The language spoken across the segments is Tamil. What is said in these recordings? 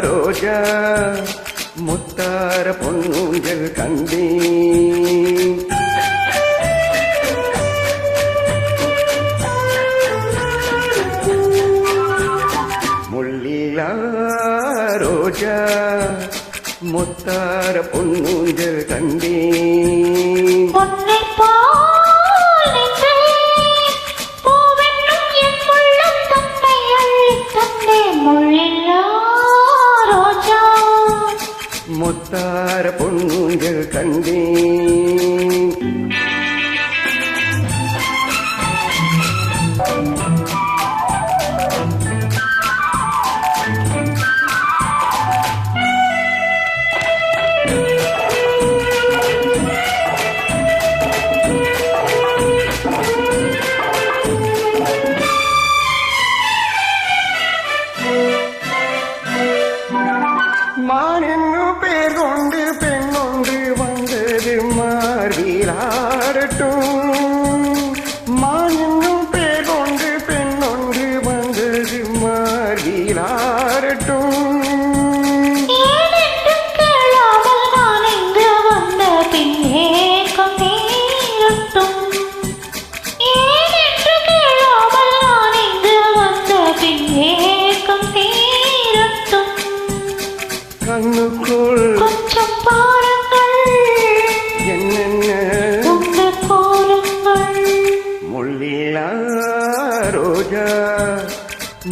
ரோஜா முத்தார பொன்னூஞ்சல் கந்தி முள்ளிலா ரோஜா முத்தார பொன்னூஞ்சல் கந்தி பொன்னை முத்தார பொண்ணுங்கள் கண்டேன்.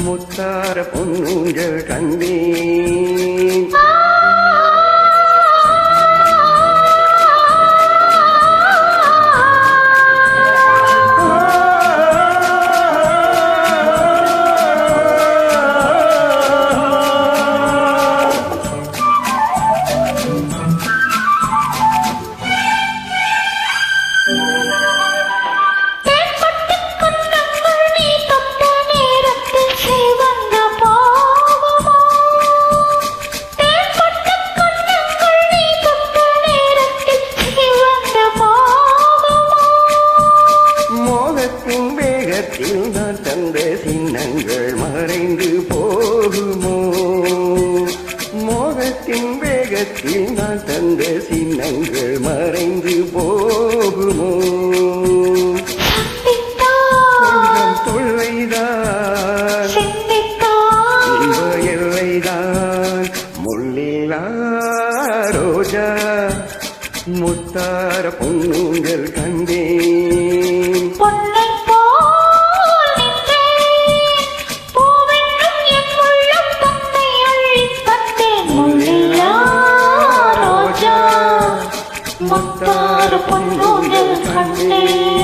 முத்தார பொன்னுங்கள் கண்டேன் சின்னங்கள் மறைந்து போகுமோ? மோகத்தின் வேகத்தில் நான் தந்த சின்னங்கள் மறைந்து போகுமோ? முத்தார பொண்ணுங்கள் கண்டு முத்தாறு பொன்னூரில் கண்டேன்